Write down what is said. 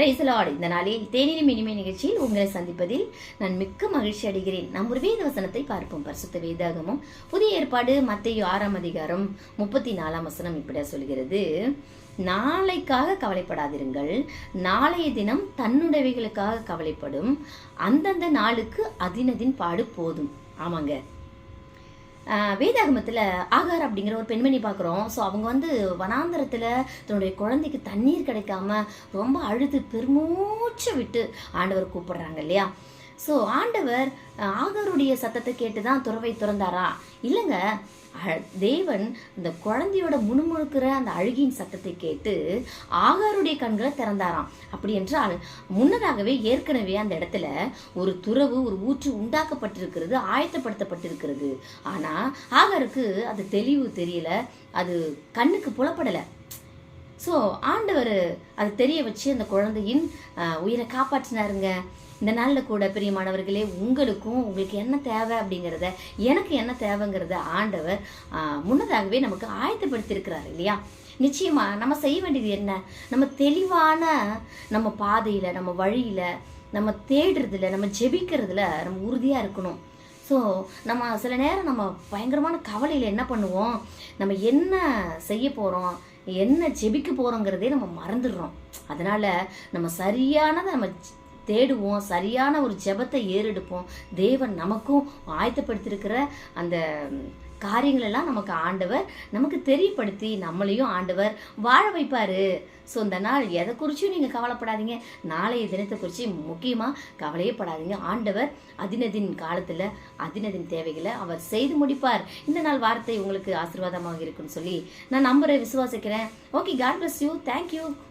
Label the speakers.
Speaker 1: பிரைசலாட் இந்த நாளில் தேனிலும் இனிமை நிகழ்ச்சியில் உங்களை சந்திப்பதில் நான் மிக்க மகிழ்ச்சி அடைகிறேன். நம் ஒரு வேத வசனத்தை பார்ப்போம். பரிசுத்த வேதாகமும். புதிய ஏற்பாடு மத்திய ஆறாம் அதிகாரம் முப்பத்தி நாலாம் வசனம் இப்படியா சொல்கிறது. நாளைக்காக கவலைப்படாதிருங்கள். நாளைய தினம் தன்னுடையவைகளுக்காக கவலைப்படும். அந்தந்த நாளுக்கு அதினதின் பாடு போதும். ஆமாங்க. வேதாகமத்தில் ஆகார் அப்படிங்கிற ஒரு பெண்மணி பார்க்குறோம் ஸோ அவங்க வந்து வனாந்தரத்தில் தன்னுடைய குழந்தைக்கு தண்ணீர் கிடைக்காம ரொம்ப அழுது பெருமூச்சு விட்டு ஆண்டவர் கூப்பிடுறாங்க இல்லையா? ஸோ ஆண்டவர் ஆகருடைய ஆகாருடைய சத்தத்தை கேட்டு தான் துறவை துறந்தாரா? இல்லைங்க. அ- தேவன் இந்த குழந்தையோட முணுமுணுக்கிற அந்த அழுகின் சத்தத்தை கேட்டு ஆகாருடைய கண்களை திறந்தாராம். அப்படி என்றால் முன்னதாகவே ஏற்கனவே அந்த இடத்துல ஒரு துறவு ஒரு ஊற்று உண்டாக்கப்பட்டிருக்கிறது ஆயத்தப்படுத்தப்பட்டிருக்கிறது. ஆனால் ஆகாருக்கு அது தெளிவு தெரியல அது கண்ணுக்கு புலப்படலை. ஸோ ஆண்டவர் அது தெரிய வச்சு அந்த குழந்தையின் உயிரை காப்பாற்றினாருங்க. இந்த நாளில் கூட பிரியமானவர்களே உங்களுக்கும் உங்களுக்கு என்ன தேவை அப்படிங்கிறத எனக்கு என்ன தேவைங்கிறத ஆண்டவர் முன்னதாகவே நமக்கு ஆயத்தப்படுத்தியிருக்கிறார் இல்லையா? நிச்சயமா நம்ம செய்ய வேண்டியது என்ன? நம்ம தெளிவான நம்ம பாதையில் நம்ம வழியில் நம்ம தேடுறதுல நம்ம ஜெபிக்கிறதுல நம்ம உறுதியாக இருக்கணும். ஸோ நம்ம சில நேரம் நம்ம பயங்கரமான கவலையில் என்ன பண்ணுவோம்? நம்ம என்ன செய்ய போகிறோம் என்ன ஜெபிக்க போகிறோங்கிறதே நம்ம மறந்துடுறோம். அதனால் நம்ம சரியானதை நம்ம தேடுவோம் சரியான ஒரு ஜெபத்தை ஏறெடுப்போம். தேவன் நமக்கும் ஆயத்தப்படுத்தியிருக்கிற அந்த காரியங்களெல்லாம் எல்லாம் நமக்கு ஆண்டவர் நமக்கு தெரியப்படுத்தி நம்மளையும் ஆண்டவர் வாழ வைப்பார். ஸோ இந்த நாள் எதை குறிச்சும் நீங்கள் கவலைப்படாதீங்க. நாளைய தினத்தை குறித்து முக்கியமாக கவலையே படாதீங்க. ஆண்டவர் அதினதின் காலத்தில் அதினதின் தேவைகளை அவர் செய்து முடிப்பார். இந்த நாள் வார்த்தை உங்களுக்கு ஆசீர்வாதமாக இருக்குன்னு சொல்லி நான் நம்புகிறேன் விசுவாசிக்கிறேன். Okay God bless you thank you